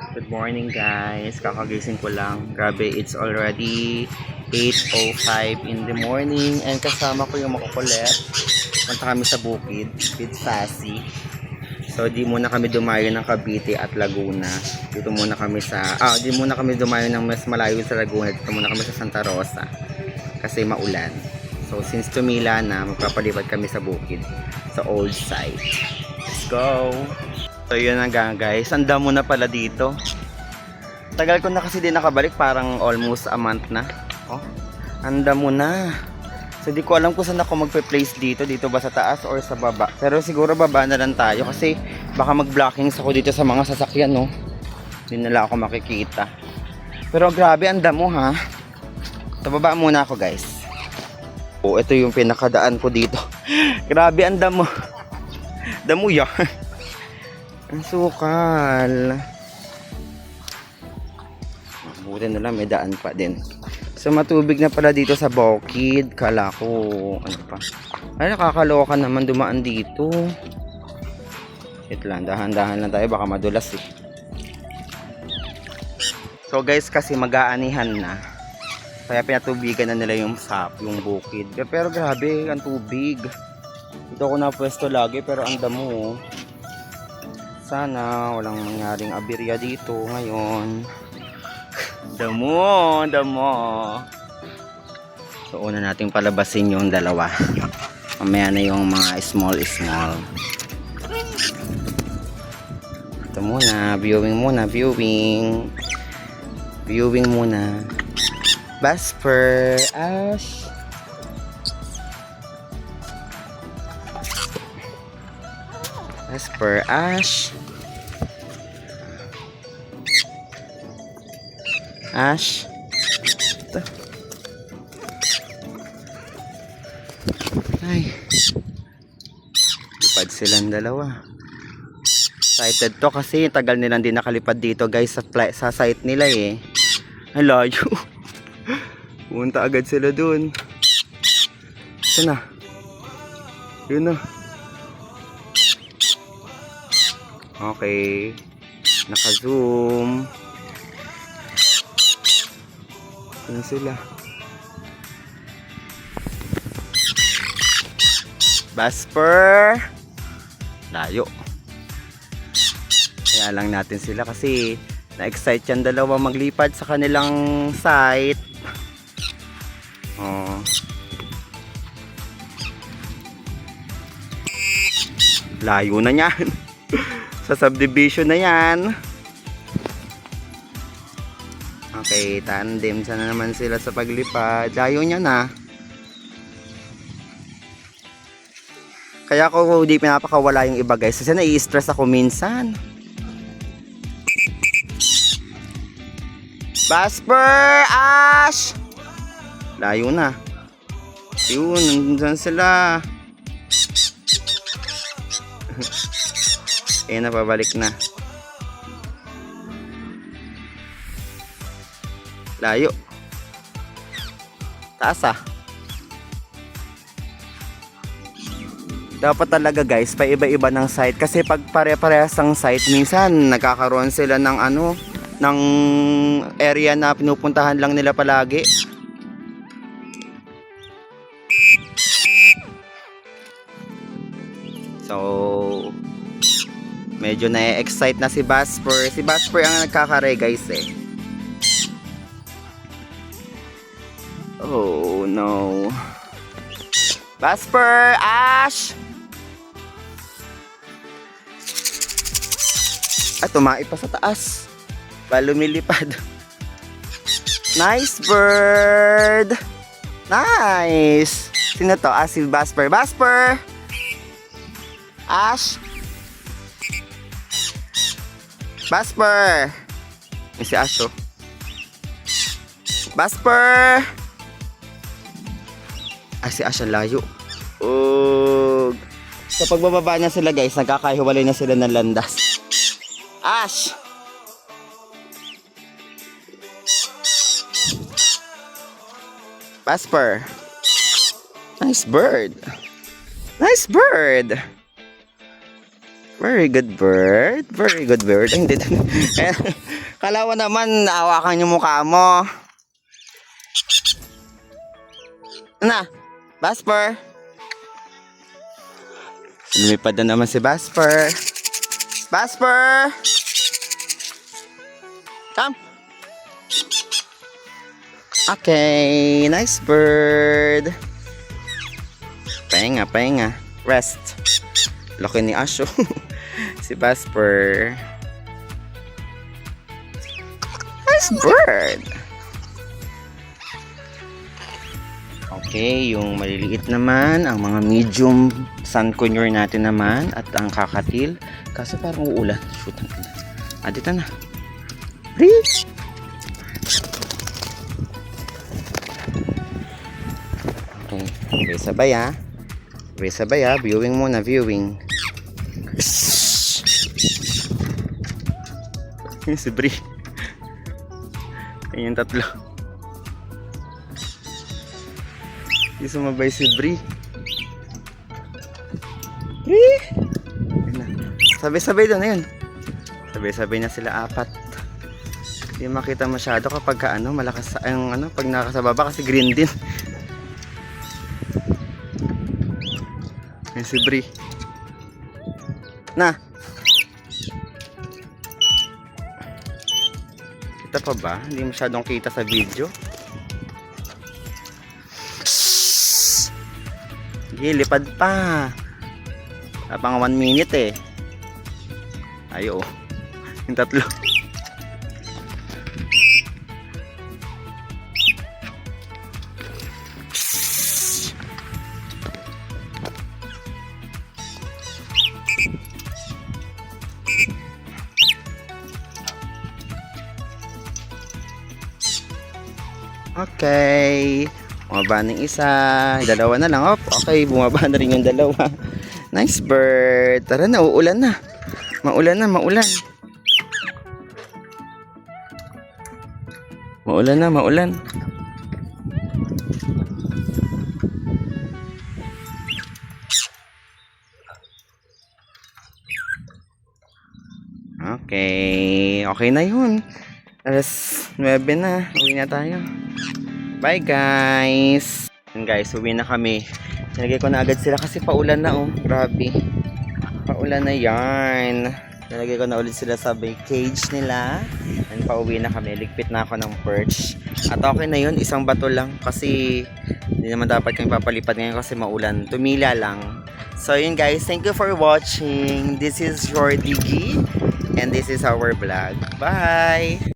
Good morning guys. Kakagising ko lang. Grabe, it's already 8.05 in the morning and kasama ko yung makukulit. Punta kami sa bukid with Sassy. So, di muna kami dumayo ng Cavite at Laguna. Dito muna kami sa... Ah, di muna kami dumayo ng mas malayo sa Laguna. Dito muna kami sa Santa Rosa. Kasi maulan. So, since tumila na, magpapalipad kami sa bukid. Sa old site. Let's go! So yun na nga guys, ang damo na pala dito. Tagal ko na kasi din nakabalik, parang almost a month na. Oh, ang damo na. So di ko alam kung saan ako magpe-place dito, dito ba sa taas or sa baba. Pero siguro baba na lang tayo kasi baka mag-blockings ako dito sa mga sasakyan no. Hindi nila ako makikita. Pero grabe ang damo ha. Tababa muna ako guys. Oh, ito yung pinakadaan ko dito. grabe ang damo. Damo yan. Ang sukal. Buti na lang may daan pa din. So matubig na pala dito sa Bukid. Kala ko ano pa. Ay nakakaloka naman dumaan dito. Wait lang, dahan-dahan lang tayo baka madulas eh. So guys kasi mag-aanihan na. Kaya pinatubigan na nila yung sap, yung bukid. Pero grabe, ang tubig. Dito ako na pwesto lagi pero ang damo. oh. Sana walang mangyaring aberya dito ngayon. Damo, damo. So una nating palabasin yung dalawa. Mamaya na yung mga small small. Ito muna, viewing muna, viewing. Viewing muna. Basper, Ash. Basper, Ash. Ash. Ito. Ay. Lipad silang dalawa. Excited to kasi tagal nilang din nakalipad dito guys sa, sa site nila eh. Ay layo. Punta agad sila dun. Ito na. Yun na. Okay. Naka-zoom. Ano sila? Basper! Layo. Kaya lang natin sila kasi na-excite yan dalawa maglipad sa kanilang site. Oh. Layo na yan. sa subdivision na yan. Okay, tandem. Sana naman sila sa paglipad. Layo niya na. Kaya ako hindi pinapakawala yung iba guys. Kasi nai-stress ako minsan. Basper! Ash! Layo na. Yun, nandun sila. Ayun na, pabalik na. Layo. Taas ah. Dapat talaga guys, paiba-iba ng site. Kasi pag pare-parehas ang site, minsan nagkakaroon sila ng ano, ng area na pinupuntahan lang nila palagi. So, medyo na-excite na si Basper. Si Basper ang nagkakare guys eh. Oh no. Basper! Ash! At tumai pa sa taas. Pa lumilipad. Nice bird! Nice! Sino to? Ah, si Basper. Basper! Ash! Basper! May si Ash oh. Basper! Si Ash ang layo. Ug. Sa pagbababa na sila guys, nagkakahiwalay na sila ng landas. Ash! Basper. Nice bird. Nice bird. Very good bird. Very good bird. Ay, hindi. Kalawa naman, naawakan yung mukha mo. Na, Basper. Lumipad na naman si Basper. Basper! Come. Okay, nice bird. Pahinga, pahinga. Rest. Laki ni Asho. si Basper. Nice bird. Okay, yung maliliit naman, ang mga medium sun conure natin naman at ang kakatil. Kaso parang uulan. Shoot. Ah, dito na. Please. Okay. Okay, sabay ah. Okay, sabay ah. Viewing muna, viewing. Si Bri. Yung tatlo. Yung sumabay si Bri. Bri! Sabay-sabay doon, ayun. Sabay-sabay na sila apat. Hindi makita masyado kapag ka, ano, malakas sa, ang ano, pag nakasa baba kasi green din. Ayun si Bri. Na! Kita pa ba? Hindi masyadong kita sa video. Sige, lipad pa. Wala pang 1 minute eh. Ayo. Yung tatlo. Okay. Bumaba ng isa. Dalawa na lang. Op, okay, bumaba na rin yung dalawa. Nice bird. Tara na, uulan na. Maulan na, maulan. Maulan na, maulan. Okay. Okay na yun. Alas 9 na. Uwi na tayo. Bye guys. Yun guys, uwi na kami. Nilagay ko na agad sila kasi paulan na oh. Grabe. Paulan na yarn. Nilagay ko na ulit sila sa cage nila. And pauwi na kami. Ligpit na ako ng perch. At okay na yun. Isang bato lang. Kasi hindi naman dapat kami papalipad ngayon kasi maulan. Tumila lang. So yun guys. Thank you for watching. This is your Digi. And this is our vlog. Bye!